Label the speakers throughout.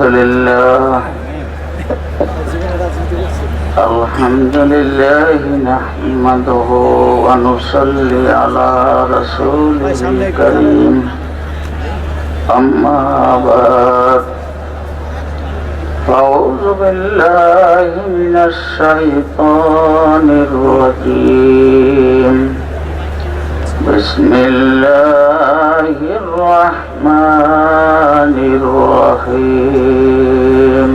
Speaker 1: الحمد لله الحمد لله نحمده ونصلي على رسوله الكريم أما بعد أعوذ بالله من الشيطان الرجيم بسم الله الرحمن الرحيم.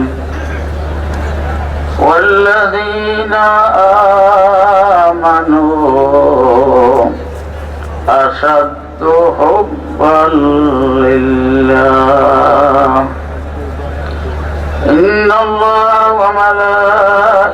Speaker 1: والذين آمنوا أشد حبا لله. إن الله وملائكته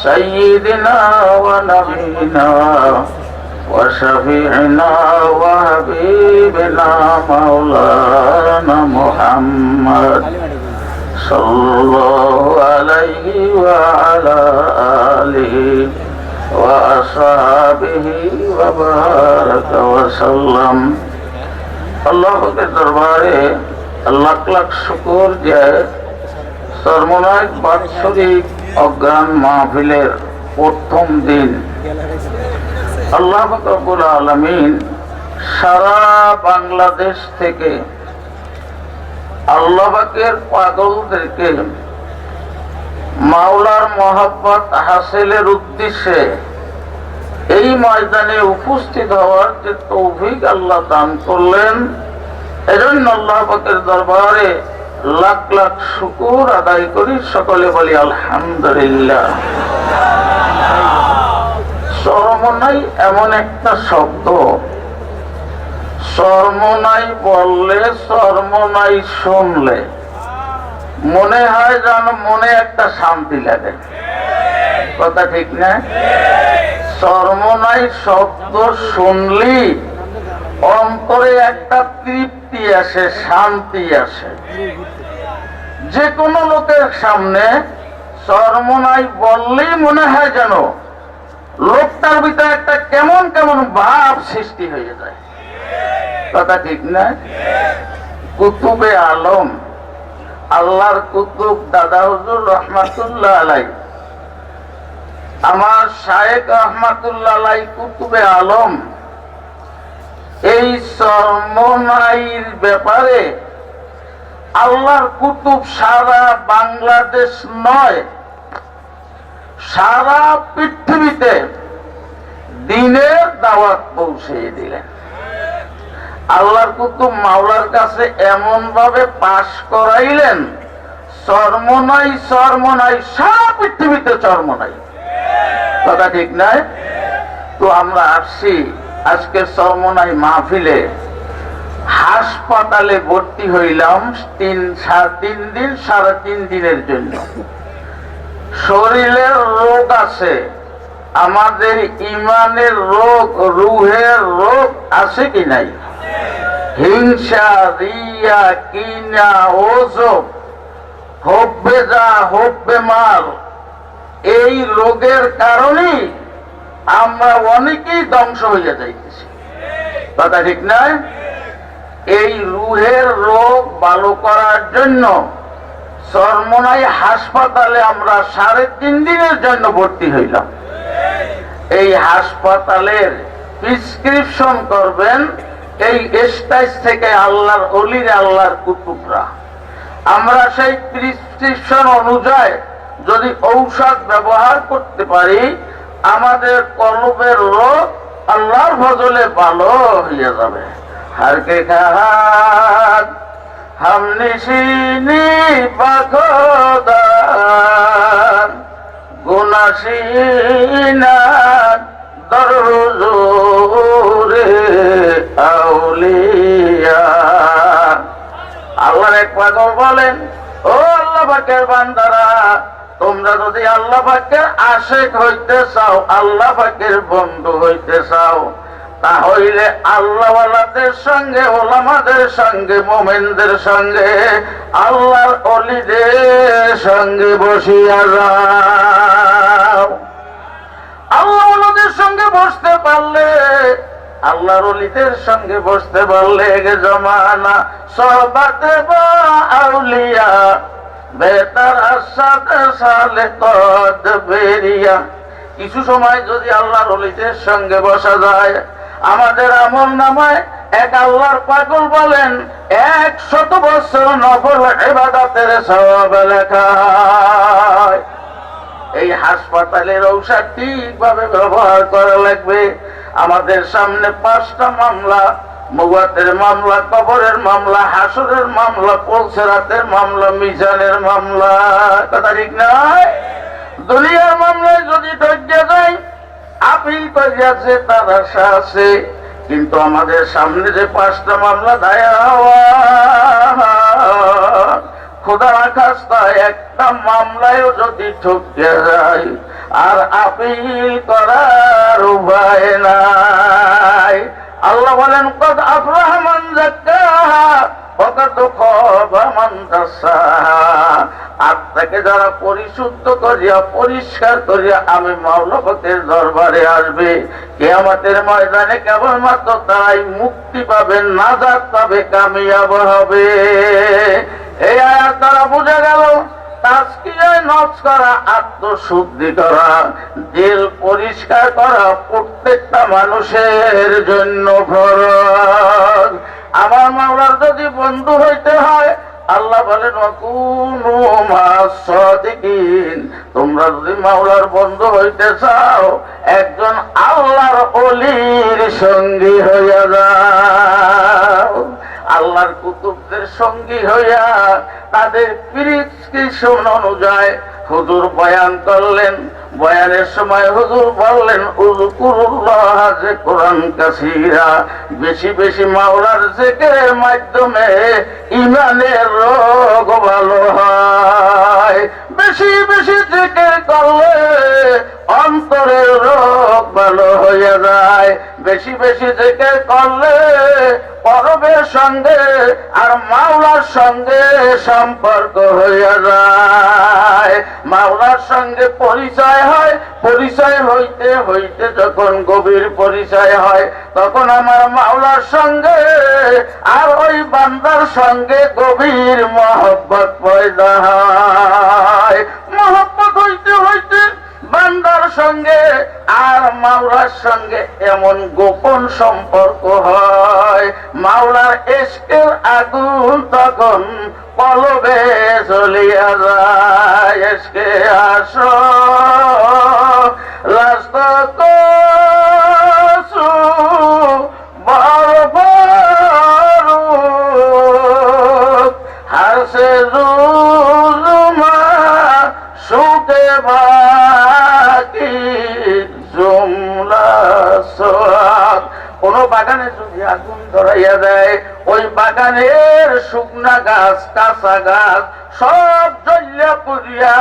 Speaker 1: سيدنا ونبينا وشفيعنا وحبيبنا مولانا محمد صلى الله عليه وعلى آله وأصحابه وبارك وسلم আল্লাহকে দরবারে লাখ লাখ শুকুর যে সর্বনায়ক বাৎসরিক অজ্ঞান মাহফিলের প্রথম দিন। আল্লাহ রব্বুল আলমিন সারা বাংলাদেশ থেকে আল্লাহবাকের পাগলদেরকে মাওলার মহাব্বত হাসিলের উদ্দেশ্যে এই ময়দানে উপস্থিত হওয়ার যে তৌফিক আল্লাহ দান করলেন, এজন্য আল্লাহ পাকের দরবারে লাখ লাখ শুকুর আদায় করি সকলে বলি আলহামদুলিল্লাহ। সরমনাই এমন একটা শব্দ। সরমনাই বললে সরমনাই শুনলে। মনে হয় যেন মনে একটা শান্তি লাগে। কথা ঠিক না? সরমনাই শব্দ শুনলি, অন্তরে একটা তৃপ্তি আসে, শান্তি আসে। যে কোনো লোকের সামনে সরমনাই বললেই মনে হয় যেন লোকটার ভিতরে একটা কেমন কেমন ভাব সৃষ্টি হয়ে যায়। কথা ঠিক না? কুতুবে আলম, আল্লাহর কুতুব দাদা হুজুর রহমাতুল্লাহ আলাই আমার শায়েক রহমাতুল্লাহ আলাই কুতুবে আলম এই সর্বনাইর ব্যাপারে আল্লাহর কুতুব সারা বাংলাদেশ নয়, সারা পৃথিবীতে দিনের দাওয়াত পৌঁছে দিলেন। আল্লাহর কুতুব মাওলার কাছে এমন ভাবে পাশ করাইলেন চর্মনাই চর্মনাই সারা পৃথিবীতে চর্মনাই কথা ঠিক নাই? তো আমরা আসছি আজকে চর্মনাই মাহফিলে হাসপাতালে ভর্তি হইলাম তিন সাড়ে তিন দিন, সাড়ে তিন দিনের জন্য। শরীরের রোগ আছে, আমাদের ইমানের রোগ, রুহের রোগ আছে কি নাই? হিংসা, রিয়া কিনা ওজব হব্বে যা, হব্বে মাল এই রোগের কারণেই আমরা অনেকেই ধ্বংস হইয়া যাইতেছি। কথা ঠিক নয় এই রুহের রোগ ভালো করার জন্য চরমনাই হাসপাতালে আমরা সাড়ে তিন দিনের জন্য ভর্তি হইলাম। এই হাসপাতালের প্রিসক্রিপশন করবেন এই স্টাইজ থেকে আল্লাহর অলির আল্লাহর কুতুবরা আমরা সেই প্রিসক্রিপশন অনুযায়ী যদি ঔষধ ব্যবহার করতে পারি আমাদের কলবের রোগ আল্লাহর ফজলে ভালো হইয়া যাবে। হারকে খাহাত হামনি সিনি পাখদান গুনাসিনান দরজুরে আউলিয়া। আল্লাহর একবার পাগল বলেন, ও আল্লাহ বান্দারা তোমরা যদি আল্লাহ পাকের আশেক হইতে চাও, আল্লাহ পাকের বন্ধু হইতে চাও তাহলে আল্লাহওয়ালাদের সঙ্গে, ওলামাদের সঙ্গে, মোমেনদের সঙ্গে, আল্লাহর অলিদের সঙ্গে বসিয়া যাও। আল্লাহ ওলাদের সঙ্গে বসতে পারলে, আল্লাহর অলিদের সঙ্গে বসতে পারলে জমানা সবাতে বা আউলিয়া বেতার আসাতে বেরিয়া। কিছু সময় যদি আল্লাহর অলিদের সঙ্গে বসা যায়, আমাদের আমল নামায় এক আল্লাহর পাগল বলেন, এক শত বছর নফল এবাদাতের সওয়াব লেখা এই হাসপাতালের ঔষধ ঠিকভাবে ব্যবহার করা লাগবে। আমাদের সামনে পাঁচটা মামলা মৌয়াতের মামলা, কবরের মামলা, হাসরের মামলা পলসেরাতের মামলা, মিজানের মামলা। কথা ঠিক নয় দুনিয়ার মামলায় যদি ধৈর্য যায়, আপিল করিয়াছে তার আশা আছে, কিন্তু আমাদের সামনে যে পাঁচটা মামলা দায়া হওয়া, খোদা খাস্তা, একটা মামলায়ও যদি ঠকে যায়, আর আপিল করার উপায় নাই। আল্লাহ বলেন, কদ আফরাহমান আত্মাকে যারা পরিশুদ্ধ করিয়া, পরিষ্কার করিয়া, আমি মাওলাপকের দরবারে আসবে। কেয়ামতের ময়দানে কেবলমাত্র তারাই মুক্তি পাবে, নাজাত পাবে, কামিয়াব হবে। এই আয়াত দ্বারা বোঝা গেল নজ করা, আত্মশুদ্ধি করা দিল পরিষ্কার করা প্রত্যেকটা মানুষের জন্য ফরজ। আমার মামলার যদি বন্ধু হইতে হয় আল্লাহ বলেন। তোমরা যদি মাওলার বন্ধু হইতে চাও, একজন আল্লাহর অলির সঙ্গী হইয়া যাও আল্লাহর কুতুবদের সঙ্গী হইয়া তাদের প্রিসক্রিপশন অনুযায়ী হুজুর বয়ান করলেন, বয়ানের সময় হুজুর বললেন যে কোরআন কাসিরা, বেশি বেশি মাওলার জেকের মাধ্যমে ইমানের রোগ ভালো হয়। বেশি বেশি জিকির করলে অন্তরের রোগ ভালো হয়ে যায়। বেশি বেশি জিকির করলে পরবের সঙ্গে আর মাওলার সঙ্গে সম্পর্ক হইয়া যায়। মাওলার সঙ্গে পরিচয় হয়, পরিচয় হইতে হইতে যখন গভীর পরিচয় হয়, তখন আমার মাওলার সঙ্গে আর ওই বান্দার সঙ্গে গভীর মহব্বত পয়দা হয়। মহব্বত হইতে হইতে বান্দার সঙ্গে আর মাওলার সঙ্গে এমন গোপন সম্পর্ক হয়। মাওলার এসকের আগুন তখন পলবে চলিয়া যায়, এসকে আস, রাস্তা বাগানে যদি আগুন ধরাইয়া দেয়, ওই বাগানের শুকনা গাছ, কাঁচা গাছ সব জ্বলিয়া পুড়িয়া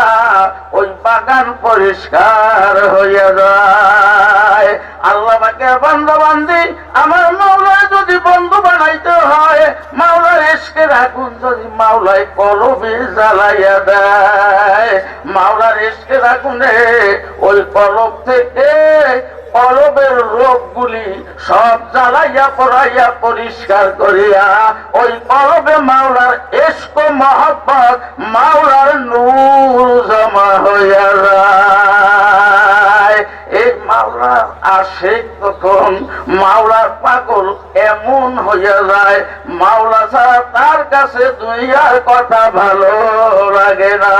Speaker 1: ওই বাগান পরিষ্কার হইয়া যায়। আল্লাহ বাকে বান্ধব বান্ধি আমার মাওলায় যদি বন্ধু বানাইতে হয়, মাওলার এসকের আগুন যদি মাওলায় কলবে জ্বালাইয়া দেয়। মাওলার এসকের আগুনে ওই কলব থেকে কলবের রোগগুলি সব জ্বালাইয়া পড়াইয়া পরিষ্কার করিয়া ওই কলবে মাওলার এস্ক মহব্বত মাওলার নূর জমা হইয়া যায়। এই মাওলার আসে তখন মাওলার পাগল এমন হইয়া যায়, মাওলা ছাড়া তার কাছে দুনিয়ার কথা ভালো লাগে না।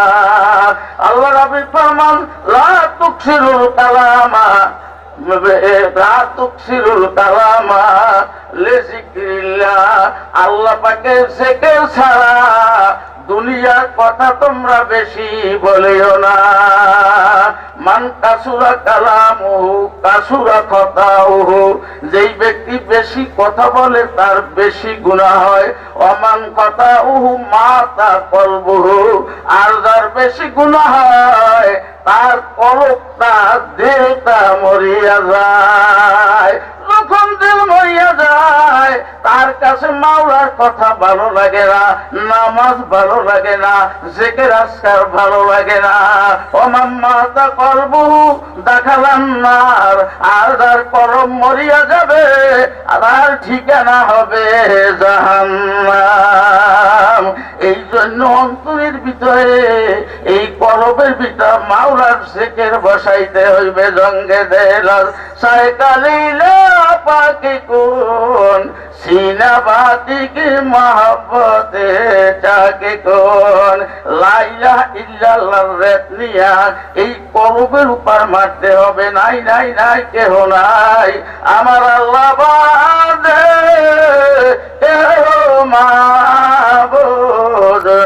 Speaker 1: আল্লাহ রাবি ফরমান, লা তুকসিরুল কালামা আল্লাহ পাকে ছাড়া দুনিয়ার কথা তোমরা বেশি বলিও না। মান কাসুরা কালামুহু, কাসুরা খতাউহু, যেই ব্যক্তি বেশি কথা বলে তার বেশি গুনাহ হয়। অমান কথা উহু মাতা কলবুহু, আর যার বেশি গুণা হয়, তার কলকটা দিলটা মরিয়া যায় যখন দিল মরিয়া যায়। তার কাছে মাওলার কথা ভালো লাগে না, নামাজ ভালো লাগে না, জেকের আজকার ভালো লাগে না। অমাম্মাতা করবু দেখালাম নার আর তার করম মরিয়া যাবে, আর ঠিকানা হবে জাহান্নাম এই জন্য অন্তরের ভিতরে এই পরবের ভিতর মাওলার শেখের বসাইতে হইবে জঙ্গে দেলার কোন কোন। লাইলা ইল্লাল্লাহ রেত নিয়া এই উপর মারতে হবে। নাই নাই নাই, কেহ নাই। আমার আল্লাহ বাদে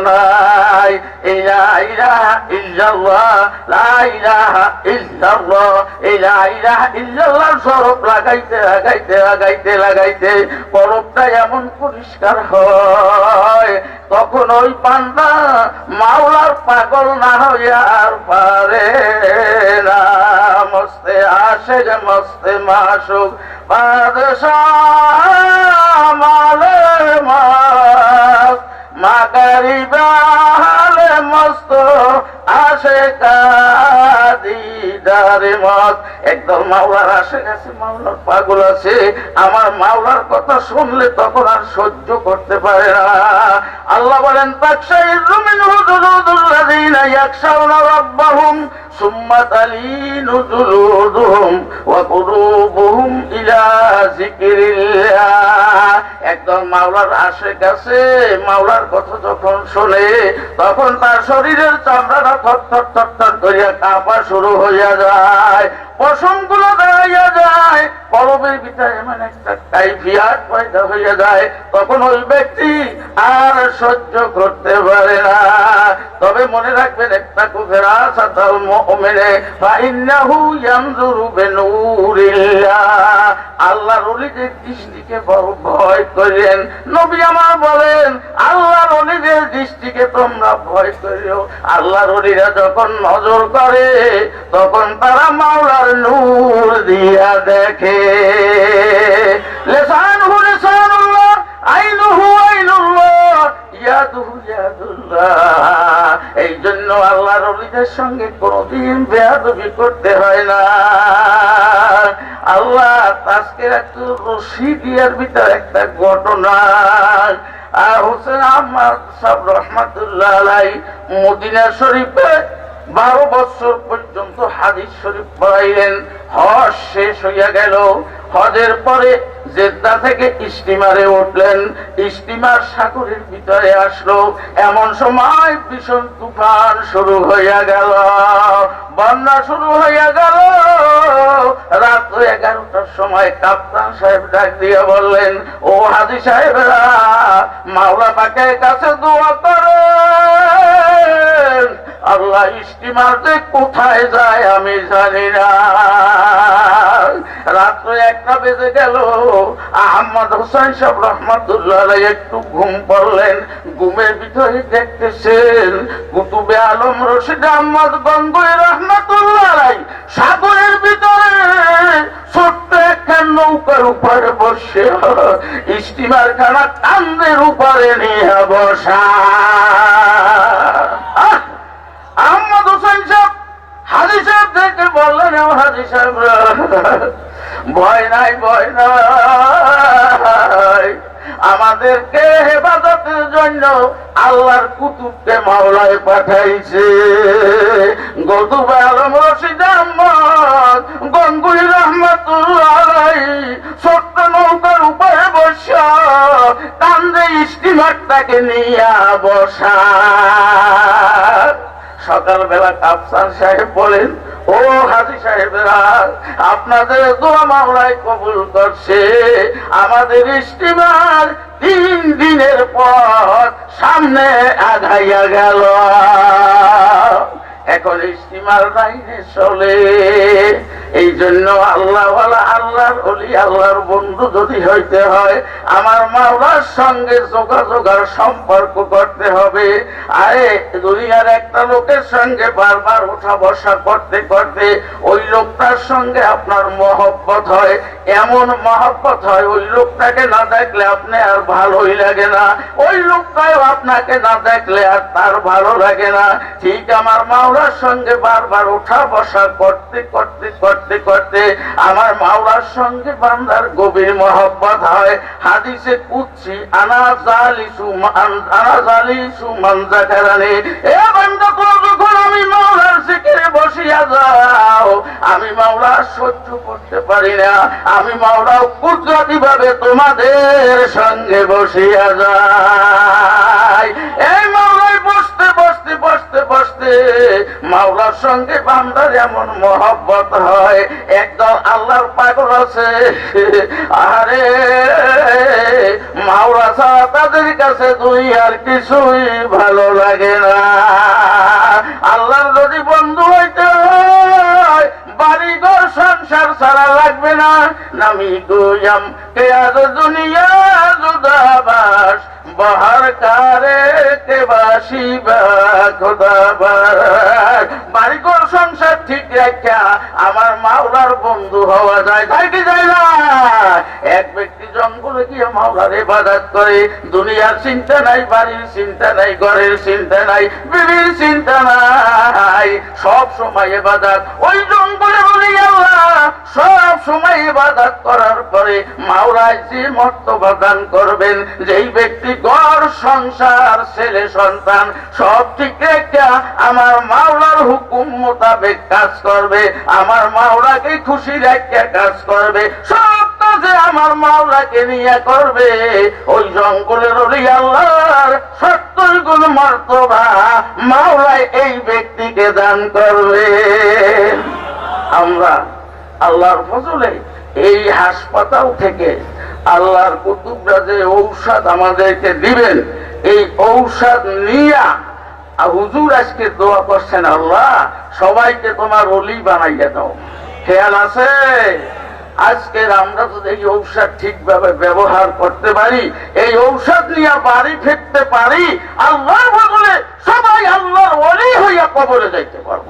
Speaker 1: নাই। এমন পরিষ্কার হয়, তখন ওই পান্ডা মাওলার পাগল না হইয়া আর পারে মস্তে আসে যে মস্তে মাসুক মালে মাস মাগারিবালে মস্ত আসে কাদিদারে মত। একদল মাওলার আসে গেছে মাওলার পাগল আছে। আমার মাওলার কথা শুনলে তখন আর সহ্য করতে পারে না। আল্লাহ বলেন জুলুদুল্লাযীনা ইয়াখশাউনা রাব্বাহুম, সুম্মা তালিনু ওয়া ইলা একদম মাওলার আসে গেছে মাওলার কথা যখন শোনে, তখন তার শরীরের চামড়াটা তখন ওই ব্যক্তি আর সহ্য করতে পারে না। তবে মনে রাখবেন, একটা কুফের আসাতাল মুমিনে ফাইন্নাহু আল্লাহর ওলিদের দৃষ্টিকে বড় ভয় করেন নবী আমার বলেন, আল্লাহর ওলিদের দৃষ্টিকে তোমরা ভয় করিও। আল্লাহর ওলিরা যখন নজর করে, তখন তারা মাওলার নূর দিয়া দেখে। ইয়াদুহু, ইয়াদুল্লাহ। এই জন্য আল্লাহ রবিদের সঙ্গে কোনদিন বেয়াদবি করতে হয় না। আল্লাহ আজকে একটু রশি দিয়ার ভিতর একটা ঘটনা আর হোসেন আহমদ সব রহমতুল্লাহ মদিনা শরীফে বারো বছর পর্যন্ত হাদিস শরীফ পড়াইলেন। হজ শেষ হইয়া গেল। হজের পরে জেদ্দা থেকে স্টিমারে উঠলেন। স্টিমার সাগরের ভিতরে আসলো। এমন সময় ভীষণ তুফান শুরু হইয়া গেল। বন্যা শুরু হইয়া গেল। রাত এগারোটার সময় কাপ্তান সাহেব ডাক দিয়ে বললেন, ও হাজি সাহেবেরা, মাওলা পাকের কাছে দোয়া করেন আল্লাহ স্টিমার যে কোথায় যায় আমি জানি না। রাত্র একটা বেজে গেল। আহমদ হোসেন সব রহমতুল্লাহ একটু ঘুম পড়লেন। ঘুমের ভিতরে দেখতেছেন কুতুবে আলম রশিদ আহমদ গঙ্গুই রহমতুল্লাহ সাগরের ভিতরে ছোট্ট একটা নৌকার উপরে বসে। স্টিমার খানা কান্দের উপরে নিয়ে বসা। বললেন হাজি সাহেব, ভয় নাই ভয় নাই। আমাদেরকে হেফাজতের জন্য আল্লাহর কুতুবকে মাওলায় পাঠাইছে। গৌতুব আলম রশিদ আহমদ, গঙ্গুই রহমতুল্লাহ, ছোট্ট নৌকার উপরে বসা, কান্দে স্টিমারটাকে নিয়ে বসা। সকালবেলা কাপসান সাহেব বলেন ও হাজি সাহেবেরা, আপনাদের দোয়া মামলায় কবুল করছে। আমাদের স্টিমার তিন দিনের পর সামনে আগাইয়া গেল। এখন ইস্তিমার লাইনে চলে। এই জন্য আল্লাহ আল্লাহর অলি আল্লাহর বন্ধু যদি হইতে হয়, আমার মাওলার সঙ্গে যোগাযোগ আর সম্পর্ক করতে হবে। আরে, দুনিয়ার একটা লোকের সঙ্গে বারবার উঠা বসা করতে করতে ওই সঙ্গে আপনার মহব্বত হয়, এমন মহব্বত হয়, ওই লোকটাকে না দেখলে আপনি আর ভালোই লাগে না। ওই লোকটাও আপনাকে না দেখলে আর তার ভালো লাগে না। ঠিক আমার মাওলার সঙ্গে বারবার ওঠা বসা করতে করতে করতে করতে আমার মাওলার সঙ্গে বান্দার গভীর মহব্বত হয়। হাদিসে কুচ্ছি আনা জালিসু আনা জালিসু মান যাকারানি, এ বান্দা যখন আমি মাওলার জিকিরে বসিয়া যাও। আমি মাওলা সহ্য করতে পারি না। আমি মাওলা কুদরতি ভাবে তোমাদের সঙ্গে বসিয়া যাই। এই মাওলায় বসতে বসতে বসতে বসতে মাওলার সঙ্গে বান্দার এমন মহব্বত হয়। একদল আল্লাহর পাগল আছে। আরে, মাওলা ছাড়া তাদের কাছে দুই আর কিছুই ভালো লাগে না। আল্লাহর যদি বন্ধু হয় ছাড়া লাগবে না। নামি গুয়াম কে আজ দুনিয়া জুদাবাস বাহার কারে কে বাসি বাড়ি ঘর সংসার ঠিক রাখা আমার মাওলার বন্ধু হওয়া যায়। তাই যায় না? এক ব্যক্তি জঙ্গলে গিয়ে মাওলার ইবাদত করে, দুনিয়ার চিন্তা নাই, বাড়ির চিন্তা নাই, ঘরের চিন্তা নাই, বিবির চিন্তা নাই। সব সময় ইবাদত। ওই জঙ্গলে বলি সব সময় ইবাদত করার পরে মাওলায় যে মর্তবা দান করবেন, যেই ব্যক্তি ঘর, সংসার, ছেলে, সন্তান, সব ঠিক রেখা আমার মাওলার হুকুম মোতাবেক কাজ করবে, আমার মাওলাকে খুশি রেখে কাজ করবে, সব কাজে আমার মাওলাকে নিয়ে করবে, ওই জঙ্গলের ওলি সত্তর গুণ মর্তবা মাওলায় এই ব্যক্তিকে দান করবে। আমরা আল্লাহর ফজলে এই হাসপাতাল থেকে আল্লাহর কুতুবরা যে ঔষধ আমাদেরকে দিবেন, এই ঔষধ নিয়া হুজুর আজকে দোয়া করছেন, আল্লাহ সবাইকে তোমার অলি বানাইয়া দাও। খেয়াল আছে? আজকের আমরা যদি এই ঔষধ ঠিকভাবে ব্যবহার করতে পারি, এই ঔষধ নিয়ে বাড়ি ফিরতে পারি, আল্লাহর বদলে সবাই আল্লাহর অলি হইয়া কবরে যাইতে পারব।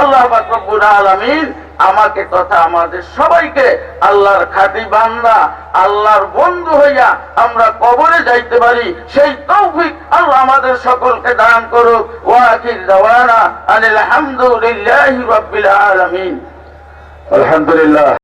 Speaker 1: আল্লাহ রব্বুল আলামিন আমাকে তথা আমাদের সবাইকে আল্লাহর খাঁটি বান্দা, আল্লাহর বন্ধু হইয়া আমরা কবরে যাইতে পারি, সেই তৌফিক আল্লাহ আমাদের সকলকে দান করুক। ওয়াকির দাওয়ানা আনিল হামদুলিল্লাহি
Speaker 2: আলহামদুলিল্লাহ।